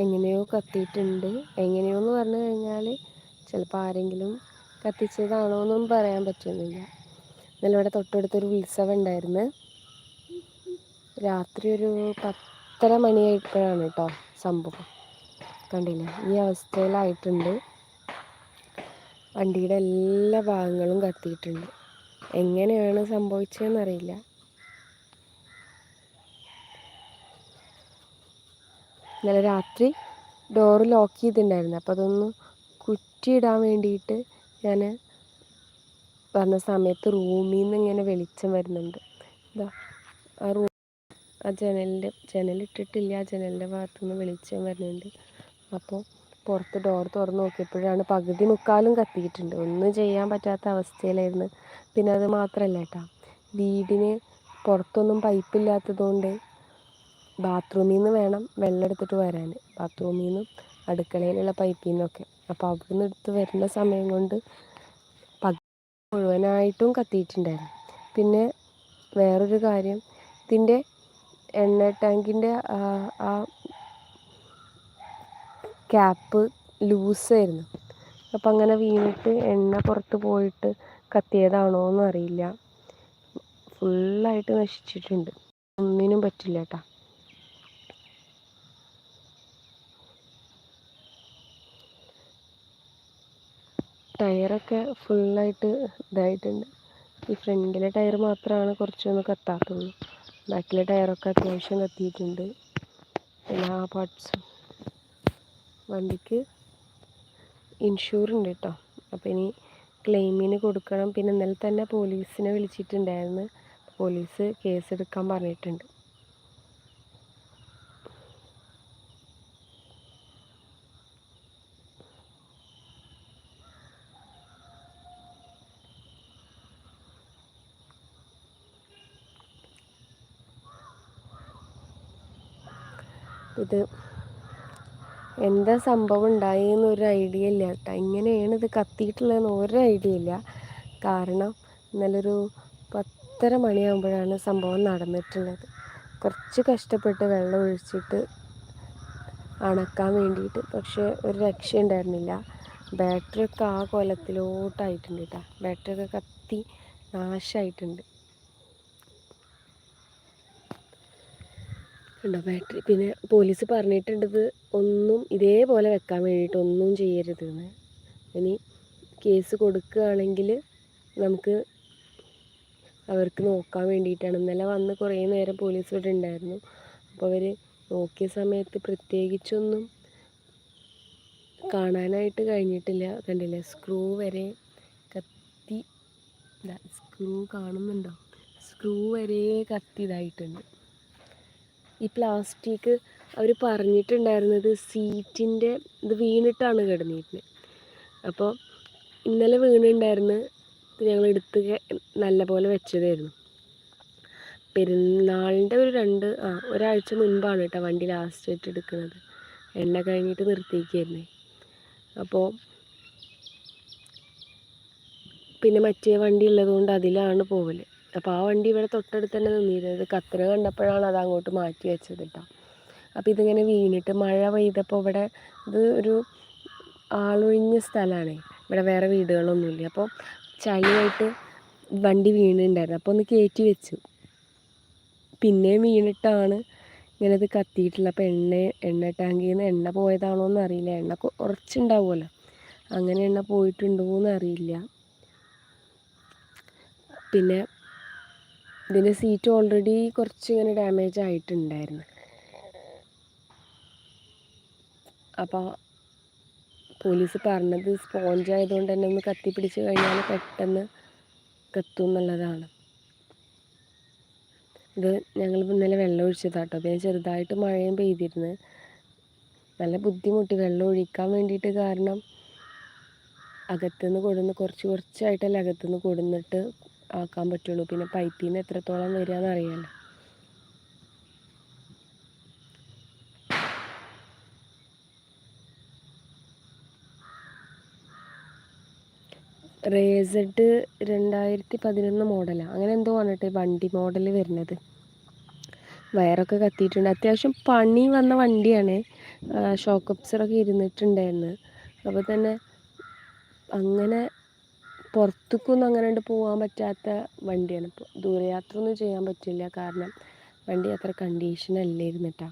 എങ്ങനെയോ കത്തിയിട്ടുണ്ട്. എങ്ങനെയോ എന്ന് പറഞ്ഞു കഴിഞ്ഞാൽ ചിലപ്പോൾ ആരെങ്കിലും കത്തിച്ചതാണോ എന്നൊന്നും പറയാൻ പറ്റുന്നില്ല. ഇന്നലെ ഇവിടെ തൊട്ടടുത്തൊരു ഉത്സവം ഉണ്ടായിരുന്നു. രാത്രി ഒരു പത്തര മണിയായപ്പോഴാണ് കേട്ടോ സംഭവം. കണ്ടില്ല? ഈ അവസ്ഥയിലായിട്ടുണ്ട്. വണ്ടിയുടെ എല്ലാ ഭാഗങ്ങളും കത്തിയിട്ടുണ്ട്. എങ്ങനെയാണ് സംഭവിച്ചതെന്നറിയില്ല. ഇന്നലെ രാത്രി ഡോറ് ലോക്ക് ചെയ്തിട്ടുണ്ടായിരുന്നു. അപ്പോൾ അതൊന്ന് കുറ്റിയിടാൻ വേണ്ടിയിട്ട് ഞാൻ വന്ന സമയത്ത് റൂമിൽ നിന്ന് ഇങ്ങനെ വെളിച്ചം വരുന്നുണ്ട്. ഇതാ ആ റൂം ആ ജനലിന്റെ ജനലിട്ടിട്ടില്ല ആ ജനലിന്റെ ഭാഗത്തുനിന്ന് വെളിച്ചം വരുന്നുണ്ട്. അപ്പോൾ പുറത്ത് ഡോർ തുറന്ന് നോക്കിയപ്പോഴാണ് പകുതി മുക്കാലും കത്തിയിട്ടുണ്ട്. ഒന്നും ചെയ്യാൻ പറ്റാത്ത അവസ്ഥയിലായിരുന്നു. പിന്നെ അത് മാത്രമല്ല കേട്ടോ വീടിന് പുറത്തൊന്നും പൈപ്പില്ലാത്തതുകൊണ്ട് ബാത്റൂമിൽ നിന്ന് വേണം വെള്ളം എടുത്തിട്ട് വരാൻ ബാത്റൂമിൽ നിന്നും അടുക്കളയിലുള്ള പൈപ്പിൽ നിന്നൊക്കെ അപ്പോൾ അവിടെ നിന്ന് എടുത്ത് വരുന്ന സമയം കൊണ്ട് മുഴുവനായിട്ടും കത്തിയിട്ടുണ്ടായിരുന്നു. പിന്നെ വേറൊരു കാര്യം ഇതിന്റെ എണ്ണ ടാങ്കിന്റെ ആ ക്യാപ്പ് ലൂസായിരുന്നു. അപ്പം അങ്ങനെ വീണിട്ട് എണ്ണ പുറത്ത് പോയിട്ട് കത്തിയതാണോ എന്നറിയില്ല ഫുള്ളായിട്ട് നശിച്ചിട്ടുണ്ട്. ഒന്നിനും പറ്റില്ല കേട്ടോ ടയറൊക്കെ ഫുള്ളായിട്ട് ഇതായിട്ടുണ്ട്. ഈ ഫ്രണ്ടിലെ ടയർ മാത്രമാണ് കുറച്ചൊന്ന് കത്താത്തുള്ളൂ. ബാക്കിലെ ടയറൊക്കെ അത്യാവശ്യം കത്തിയിട്ടുണ്ട്. എല്ലാ പാർട്സും. വണ്ടിക്ക് ഇൻഷൂർ ഉണ്ട് കേട്ടോ. അപ്പോൾ ഇനി ക്ലെയിമിന് കൊടുക്കണം. പിന്നെ ഇന്നലെ തന്നെ പോലീസിനെ വിളിച്ചിട്ടുണ്ടായിരുന്നു. പോലീസ് കേസെടുക്കാൻ പറഞ്ഞിട്ടുണ്ട്. ഇത് എന്താ സംഭവം ഉണ്ടായി ഒരു ഐഡിയ ഇല്ല കേട്ടോ. എങ്ങനെയാണ് ഇത് കത്തിയിട്ടുള്ളതെന്ന് ഒരു ഐഡിയ ഇല്ല. കാരണം ഇന്നലൊരു പത്തര മണിയാകുമ്പോഴാണ് സംഭവം നടന്നിട്ടുള്ളത്. കുറച്ച് കഷ്ടപ്പെട്ട് വെള്ളം ഒഴിച്ചിട്ട് അണക്കാൻ വേണ്ടിയിട്ട്. പക്ഷേ ഒരു രക്ഷ ഉണ്ടായിരുന്നില്ല. ബാറ്ററി ഒക്കെ ആ കൊലത്തിലോട്ടായിട്ടുണ്ട് കേട്ടോ. ബാറ്ററിയൊക്കെ കത്തി നാശമായിട്ടുണ്ട് ഉണ്ടോ? ബാറ്ററി. പിന്നെ പോലീസ് പറഞ്ഞിട്ടുണ്ടത് ഒന്നും ഇതേപോലെ വെക്കാൻ വേണ്ടിയിട്ട് ഒന്നും ചെയ്യരുതെന്ന് ഇനി കേസ് കൊടുക്കുകയാണെങ്കിൽ നമുക്ക് അവർക്ക് നോക്കാൻ വേണ്ടിയിട്ടാണ്. ഇന്നലെ വന്ന് കുറേ നേരം പോലീസ് ഇവിടെ ഉണ്ടായിരുന്നു. അപ്പോൾ അവർ നോക്കിയ സമയത്ത് പ്രത്യേകിച്ചൊന്നും കാണാനായിട്ട് കഴിഞ്ഞിട്ടില്ല. കണ്ടില്ലേ? സ്ക്രൂ വരെ കത്തി സ്ക്രൂ കാണുന്നുണ്ടോ? സ്ക്രൂ വരെ കത്തി ഇതായിട്ടുണ്ട് ഈ പ്ലാസ്റ്റിക് അവർ പറഞ്ഞിട്ടുണ്ടായിരുന്നത് സീറ്റിന്റെ ഇത് വീണിട്ടാണ് കിടന്നിരുന്നത് അപ്പോൾ ഇന്നലെ വീണുണ്ടായിരുന്നു ഞങ്ങൾ എടുത്ത് നല്ല പോലെ വെച്ചതായിരുന്നു. പെരുന്നാളിന്റെ ഒരു രണ്ട് ആ ഒരാഴ്ച മുൻപാണ് കേട്ടോ വണ്ടി ലാസ്റ്റ് ആയിട്ട് എടുക്കുന്നത്. എണ്ണ കഴിഞ്ഞിട്ട് നിർത്തിയിരിക്കുകയായിരുന്നേ. അപ്പോൾ പിന്നെ മറ്റേ വണ്ടി ഉള്ളതുകൊണ്ട് അതിലാണ് പോവൽ അപ്പോൾ ആ വണ്ടി ഇവിടെ തൊട്ടടുത്ത് തന്നെ നിന്നിരുന്നത് കത്തറ കണ്ടപ്പോഴാണ് അത് അങ്ങോട്ട് മാറ്റി വെച്ചത് കേട്ടോ അപ്പോൾ ഇതിങ്ങനെ വീണിട്ട് മഴ പെയ്തപ്പോൾ ഇവിടെ ഇത് ഒരു ആളൊഴിഞ്ഞ സ്ഥലമാണ് ഇവിടെ വേറെ വീടുകളൊന്നുമില്ല. അപ്പോൾ ചളിയായിട്ട് വണ്ടി വീണിട്ടുണ്ടായിരുന്നു. അപ്പോൾ ഒന്ന് കയറ്റി വെച്ചു. പിന്നെയും വീണിട്ടാണ് ഇങ്ങനെ ഇത് കത്തിയിട്ടുള്ളത്. അപ്പോൾ എണ്ണ എണ്ണ ടാങ്കിൽ നിന്ന് എണ്ണ പോയതാണോ എന്ന് അറിയില്ല. എണ്ണ കുറച്ചുണ്ടാവുമല്ലോ. അങ്ങനെ എണ്ണ പോയിട്ടുണ്ടോ എന്ന് അറിയില്ല. പിന്നെ ഇതിന്റെ സീറ്റ് ഓൾറെഡി കുറച്ച് ഇങ്ങനെ ഡാമേജ് ആയിട്ടുണ്ടായിരുന്നു. അപ്പോൾ പോലീസ് പറഞ്ഞത് സ്പോഞ്ച് ആയതുകൊണ്ട് തന്നെ ഒന്ന് കത്തി പിടിച്ച് കഴിഞ്ഞാൽ പെട്ടെന്ന് കത്തും എന്നുള്ളതാണ്. ഇത് ഞങ്ങൾ ഇന്നലെ വെള്ളം ഒഴിച്ചതാട്ടോ പിന്നെ ചെറുതായിട്ട് മഴയും പെയ്തിരുന്നു. നല്ല ബുദ്ധിമുട്ടി. വെള്ളം ഒഴിക്കാൻ വേണ്ടിയിട്ട് കാരണം അകത്തുനിന്ന് കൊടുന്ന് കുറച്ച് കുറച്ചായിട്ടല്ല അകത്തുനിന്ന് കൊടുന്നിട്ട് ആക്കാൻ പറ്റുള്ളൂ. പിന്നെ പൈപ്പിൽ നിന്ന് എത്രത്തോളം വരിക അറിയാമല്ലോ റേസഡ് രണ്ടായിരത്തി പതിനൊന്ന് മോഡലാണ് അങ്ങനെ എന്തോ കേട്ടോ വണ്ടി മോഡൽ വരുന്നത്. വയറൊക്കെ കത്തിയിട്ടുണ്ട്. അത്യാവശ്യം പണി വന്ന വണ്ടിയാണ്. ഷോക്ക് അബ്സറൊക്കെ ഇരുന്നിട്ടുണ്ടായിരുന്നു. അപ്പോൾ തന്നെ അങ്ങനെ പുറത്തേക്കൊന്നും അങ്ങനെ പോകാൻ പറ്റാത്ത വണ്ടിയാണ്. ഇപ്പോൾ ദൂരയാത്ര ഒന്നും ചെയ്യാൻ പറ്റില്ല. കാരണം വണ്ടി അത്ര കണ്ടീഷൻ അല്ലായിരുന്നു കേട്ടോ